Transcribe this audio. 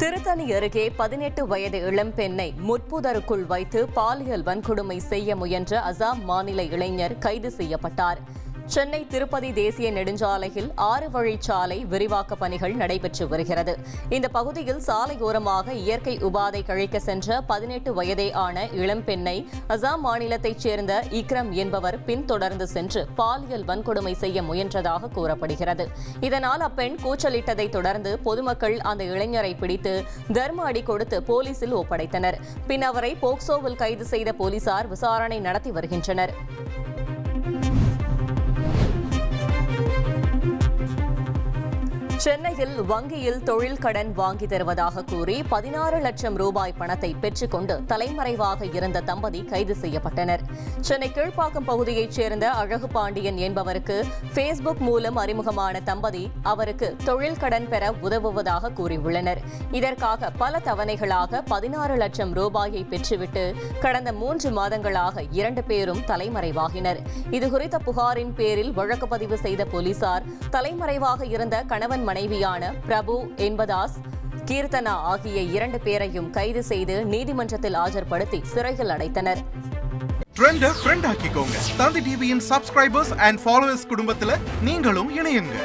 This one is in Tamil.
திருத்தணி அருகே பதினெட்டு வயது இளம்பெண்ணை முட்புதருக்குள் வைத்து பாலியல் வன்கொடுமை செய்ய முயன்ற அசாம் மாநில இளைஞர் கைது செய்யப்பட்டார். சென்னை திருப்பதி தேசிய நெடுஞ்சாலையில் ஆறு வழிச்சாலை விரிவாக்க பணிகள் நடைபெற்று வருகிறது. இந்த பகுதியில் சாலையோரமாக இயற்கை உபாதை கழிக்க சென்ற பதினெட்டு வயதே ஆன இளம்பெண்ணை அசாம் மாநிலத்தைச் சேர்ந்த இக்ரம் என்பவர் பின்தொடர்ந்து சென்று பாலியல் வன்கொடுமை செய்ய முயன்றதாக கூறப்படுகிறது. இதனால் அப்பெண் கூச்சலிட்டதை தொடர்ந்து பொதுமக்கள் அந்த இளைஞரை பிடித்து தர்ம அடி கொடுத்து போலீசில் ஒப்படைத்தனர். பின் அவரை போக்சோவில் கைது செய்த போலீசார் விசாரணை நடத்தி வருகின்றனர். சென்னையில் வங்கியில் தொழில் கடன் வாங்கி தருவதாக கூறி பதினாறு லட்சம் ரூபாய் பணத்தை பெற்றுக்கொண்டு தலைமறைவாக இருந்த தம்பதி கைது செய்யப்பட்டனர். சென்னை கீழ்ப்பாக்கம் பகுதியைச் சேர்ந்த அழகு பாண்டியன் என்பவருக்கு பேஸ்புக் மூலம் அறிமுகமான தம்பதி அவருக்கு தொழில் கடன் பெற உதவுவதாக கூறியுள்ளனர். இதற்காக பல தவணைகளாக பதினாறு லட்சம் ரூபாயை பெற்றுவிட்டு கடந்த மூன்று மாதங்களாக இரண்டு பேரும் தலைமறைவாகினர். இதுகுறித்த புகாரின் பேரில் வழக்கு பதிவு செய்த போலீசார் தலைமறைவாக இருந்த கணவன் மனைவியான பிரபு என்பதாஸ் கீர்த்தனா ஆகிய இரண்டு பேரையும் கைது செய்து நீதிமன்றத்தில் ஆஜர்படுத்தி சிறையில் அடைத்தனர். ட்ரெண்ட ஃப்ரெண்ட் ஆக்கிக்கோங்க. தந்தி டிவியின் சப்ஸ்கிரைபர்ஸ் அண்ட் ஃபாலோவர்ஸ் குடும்பத்தில் நீங்களும் இணையுங்க.